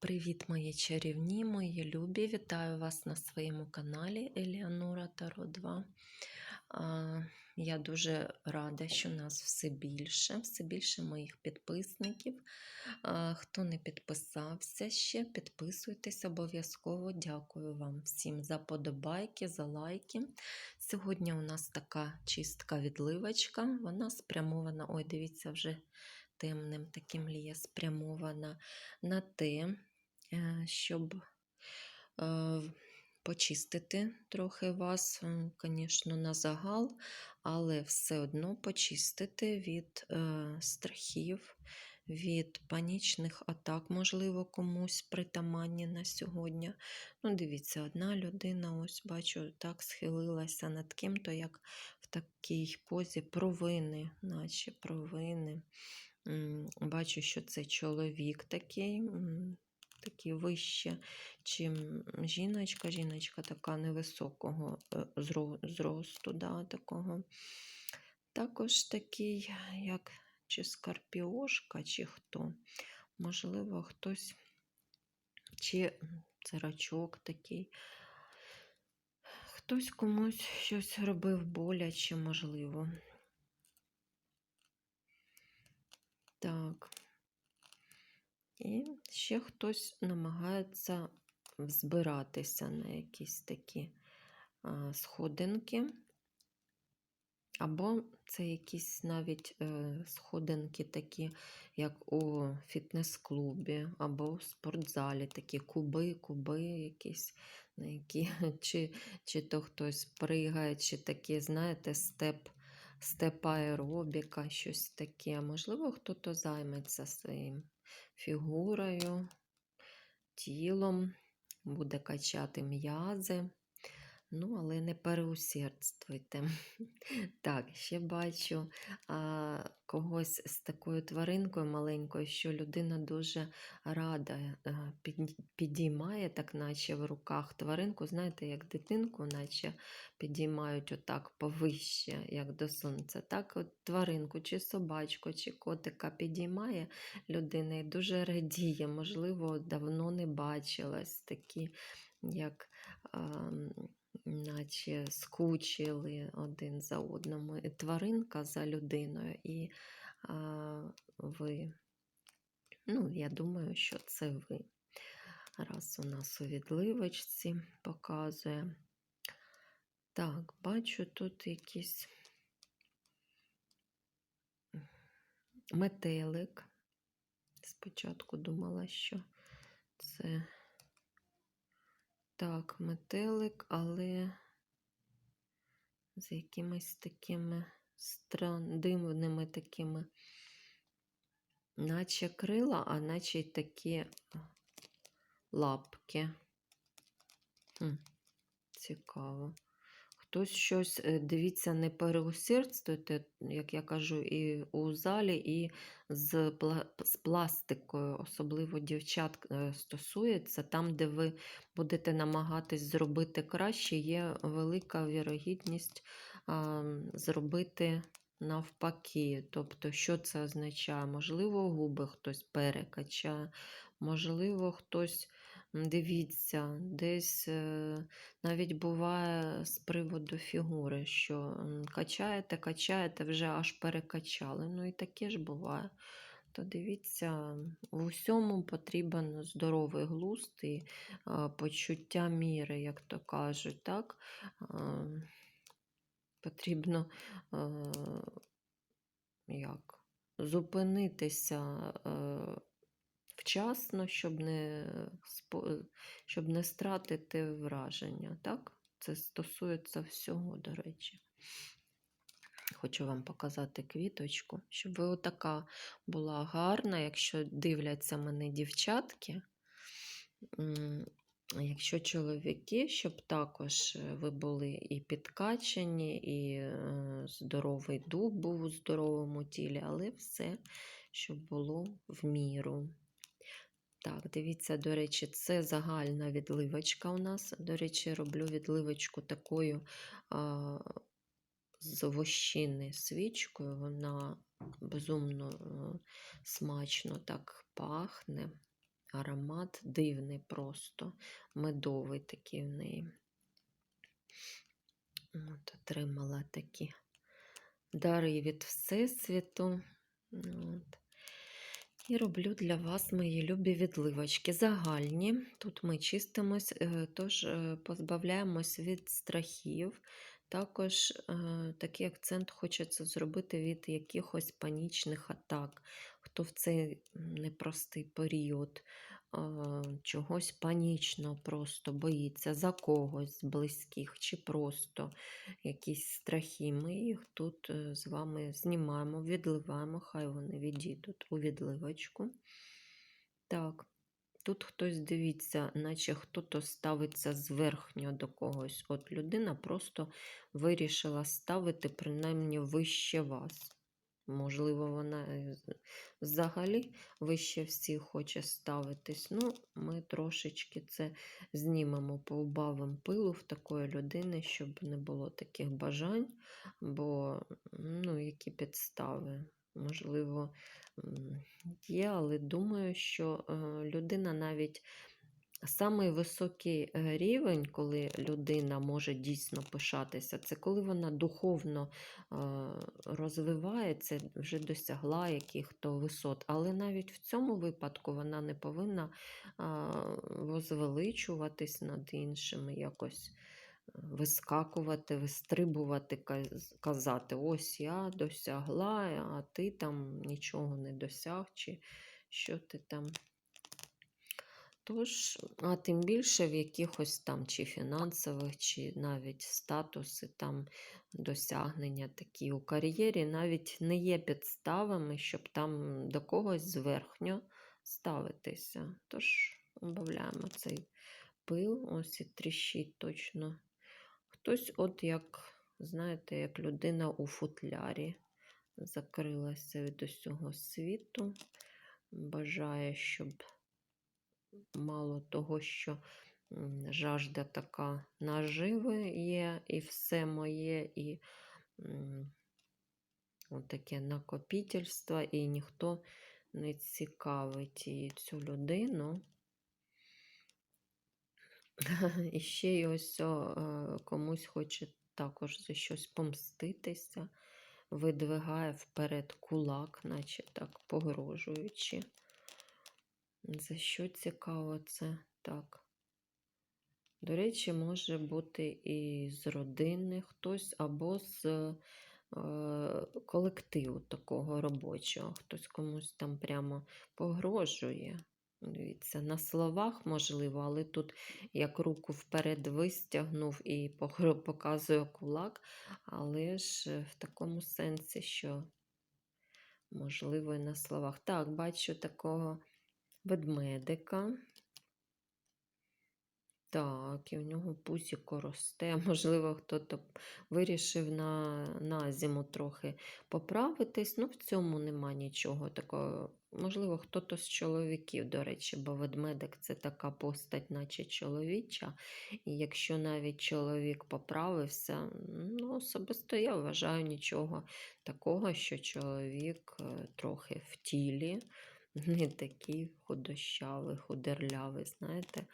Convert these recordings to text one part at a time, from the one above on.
Привіт, мої чарівні, мої любі! Вітаю вас на своєму каналі Еліанора Таро 2. Я дуже рада, що нас все більше, все більше моїх підписників. Хто не підписався ще, підписуйтесь обов'язково. Дякую вам всім за подобайки, за лайки. Сьогодні у нас така чистка відливочка. Вона спрямована, ой, дивіться, вже темним таким ліє спрямована на те, щоб е, почистити трохи вас, звісно, на загал, але все одно почистити від е, страхів, від панічних атак, можливо, комусь притаманні на сьогодні. Ну, дивіться, одна людина, ось бачу, так схилилася над ким-то, як в такій позі провини, наче провини. Бачу, що це чоловік такий, м, такий вище, чим жіночка. Жіночка така невисокого е, зросту, да, такого. Також такий, як чи скорпіошка, чи хто. Можливо, хтось, чи це рачок такий. Хтось комусь щось робив боляче, можливо. Так. І ще хтось намагається збиратися на якісь такі сходинки. Або це якісь навіть е, сходинки, такі, як у фітнес-клубі, або в спортзалі, такі куби, куби якісь, на які, чи, чи то хтось пригає, чи такі, знаєте, степ степ аеробіка, щось таке. Можливо, хтось займеться своїм фігурою, тілом, буде качати м'язи. Ну, але не переусердствуйте. Так, ще бачу а, когось з такою тваринкою маленькою, що людина дуже рада а, під, підіймає, так наче в руках тваринку, знаєте, як дитинку, наче підіймають отак повище, як до сонця. Так, от тваринку, чи собачку, чи котика підіймає людина і дуже радіє, можливо, давно не бачилась такі, як. А, наче скучили один за одному. І тваринка за людиною, і а, ви, ну, я думаю, що це ви. Раз у нас у відливочці показує. Так, бачу тут якийсь метелик. Спочатку думала, що це. Так, метелик, але з якимись такими стран... дивними такими, наче крила, а наче й такі лапки. Хм, Цікаво. Хтось щось, е, дивіться, не переусердствуйте, як я кажу, і у залі, і з з пластикою, особливо дівчат е, стосується, там, де ви будете намагатись зробити краще, є велика вірогідність а, зробити навпаки. Тобто, що це означає? Можливо, губи хтось перекачає, можливо, хтось. Дивіться, десь е, навіть буває з приводу фігури, що качаєте, качаєте, вже аж перекачали. Ну і таке ж буває. То дивіться, в усьому потрібен здоровий глузд і почуття міри, як то кажуть. так? Потрібно як, зупинитися вчасно, щоб не щоб не стратити враження. Так? Це стосується всього, до речі. Хочу вам показати квіточку, щоб ви отака була гарна, якщо дивляться мене дівчатки. Якщо чоловіки, щоб також е, ви були і підкачені, і е, здоровий дух був у здоровому тілі, але все, щоб було в міру. Так, дивіться, до речі, це загальна відливочка у нас. До речі, роблю відливочку такою а, з вощини свічкою. Вона безумно а, смачно так пахне. аромат дивний просто, медовий такий в неї. От, отримала такі дари від Всесвіту. От. І роблю для вас мої любі відливочки. Загальні. Тут ми чистимось, е, тож е, позбавляємось від страхів. Також е, такий акцент хочеться зробити від якихось панічних атак. Хто в цей непростий період чогось панічно просто боїться за когось з близьких, чи просто якісь страхи. Ми їх тут е, з вами знімаємо, відливаємо, хай вони відійдуть у відливочку. Так, тут хтось дивіться, наче хто-то ставиться зверхньо до когось. От людина просто вирішила ставити принаймні вище вас. Можливо, вона взагалі вище всіх хоче ставитись. Ну, ми трошечки це знімемо, поубавимо пилу в такої людини, щоб не було таких бажань, бо ну, які підстави. Можливо, є, але думаю, що е, людина навіть самий високий е, рівень, коли людина може дійсно пишатися, це коли вона духовно е, розвивається, вже досягла яких-то висот. Але навіть в цьому випадку вона не повинна возвеличуватись над іншими, якось е, вискакувати, вистрибувати, казати: ось я досягла, а ти там нічого не досяг, чи що ти там. Тож, а тим більше в якихось там чи фінансових, чи навіть статуси, там досягнення такі у кар'єрі навіть не є підставами, щоб там до когось зверхньо ставитися. Тож убавляємо цей пил, ось і тріщить точно. Хтось, от як, знаєте, як людина у футлярі закрилася від усього світу, бажає, щоб мало того, що жажда така наживи є, і все моє, і таке накопітельство, і ніхто не цікавить і цю людину. І ще й ось е, комусь хоче також за щось помститися, видвигає вперед кулак, наче так погрожуючи. За що цікаво це? Так. До речі, може бути і з родини хтось, або з е, колективу такого робочого. Хтось комусь там прямо погрожує. Дивіться, на словах можливо, але тут як руку вперед вистягнув і показує кулак, але ж е, в такому сенсі, що можливо і на словах. Так, бачу такого ведмедика. Так, і в нього пузіко росте. Можливо, хто-то вирішив на, на зиму трохи поправитись. Ну, в цьому нема нічого такого. Можливо, хто-то з чоловіків, до речі, бо ведмедик це така постать, наче чоловіча. І якщо навіть чоловік поправився, ну, особисто я вважаю нічого такого, що чоловік е, трохи в тілі, не такий худощавий, худерлявий, знаєте.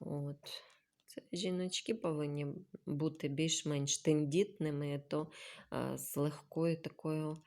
От. Це жіночки повинні бути більш-менш тендітними, то е, з легкою такою,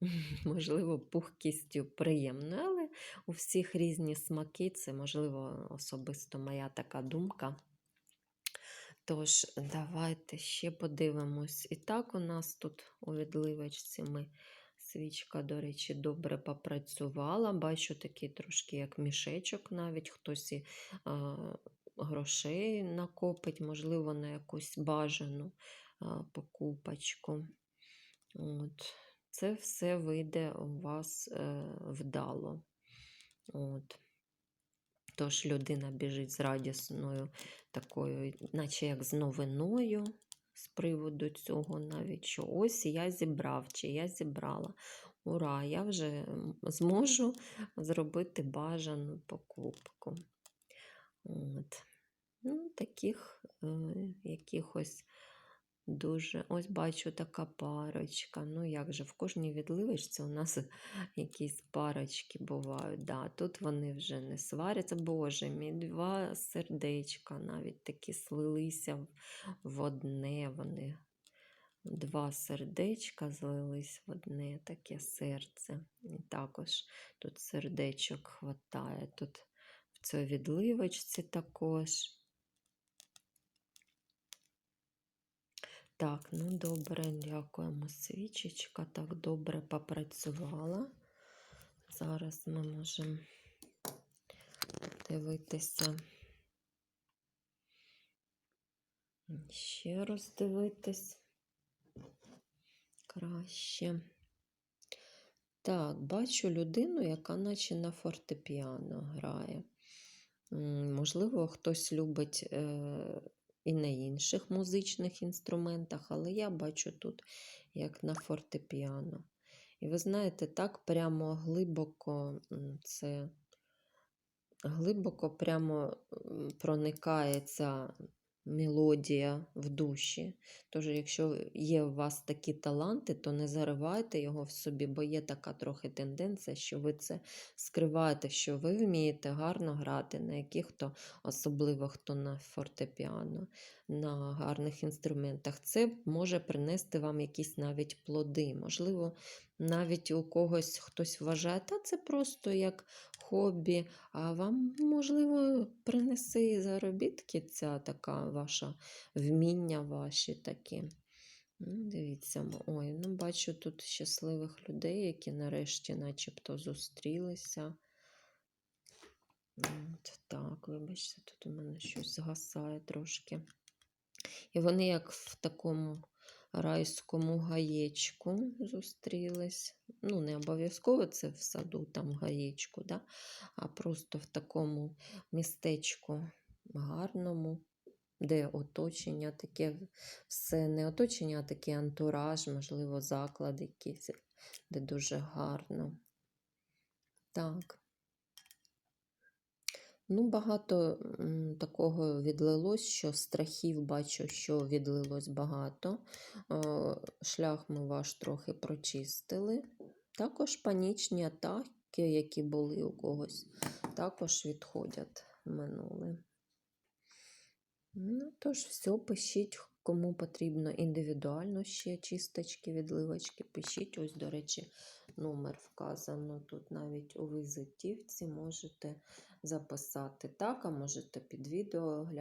можливо, пухкістю приємною. Але у всіх різні смаки, це, можливо, особисто моя така думка. Тож, давайте ще подивимось. І так, у нас тут у відливочці ми свічка, до речі, добре попрацювала. Бачу такий трошки як мішечок, навіть хтось і а, грошей накопить, можливо, на якусь бажану а, покупочку. От. Це все вийде у вас е, вдало. От. Тож людина біжить з радісною такою, наче як з новиною з приводу цього навіть, що ось я зібрав, чи я зібрала. Ура, я вже зможу зробити бажану покупку. От. Ну, таких е, якихось Дуже, ось бачу така парочка. Ну як же, в кожній відливочці у нас якісь парочки бувають. Да, тут вони вже не сваряться. Боже мій, два сердечка навіть такі слилися в- одне. Вони два сердечка злились в одне таке серце. І також тут сердечок хватає. Тут в цій відливочці також. Так, ну добре, дякуємо. Свічечка так добре попрацювала. Зараз ми можемо дивитися. Ще раз дивитись краще. Так, бачу людину, яка наче на фортепіано грає. Можливо, хтось любить е, і на інших музичних інструментах, але я бачу тут як на фортепіано. І ви знаєте, так прямо глибоко це глибоко прямо проникається мелодія в душі. Тож, якщо є у вас такі таланти, то не заривайте його в собі, бо є така трохи тенденція, що ви це скриваєте, що ви вмієте гарно грати на яких-то, особливо хто на фортепіано, на гарних інструментах. Це може принести вам якісь навіть плоди. Можливо, навіть у когось хтось вважає, та це просто як хобі, а вам, можливо, принесе заробітки ця така ваша вміння ваші такі. Ну, дивіться, ой, ну бачу тут щасливих людей, які нарешті начебто зустрілися. От так, вибачте, тут у мене щось згасає трошки. І вони як в такому райському гаєчку зустрілись. Ну, не обов'язково це в саду, там гаєчку, да? а просто в такому містечку гарному, де оточення таке, все не оточення, а такий антураж, можливо, заклад якийсь, де дуже гарно. Так. Ну, багато такого відлилось, що страхів бачу, що відлилось багато. Шлях ми ваш трохи прочистили. Також панічні атаки, які були у когось, також відходять в минуле. Ну, тож, все, пишіть, кому потрібно індивідуально ще чисточки, відливочки. Пишіть, ось, до речі, номер вказано тут навіть у візитівці можете записати так, а можете під відео глянути.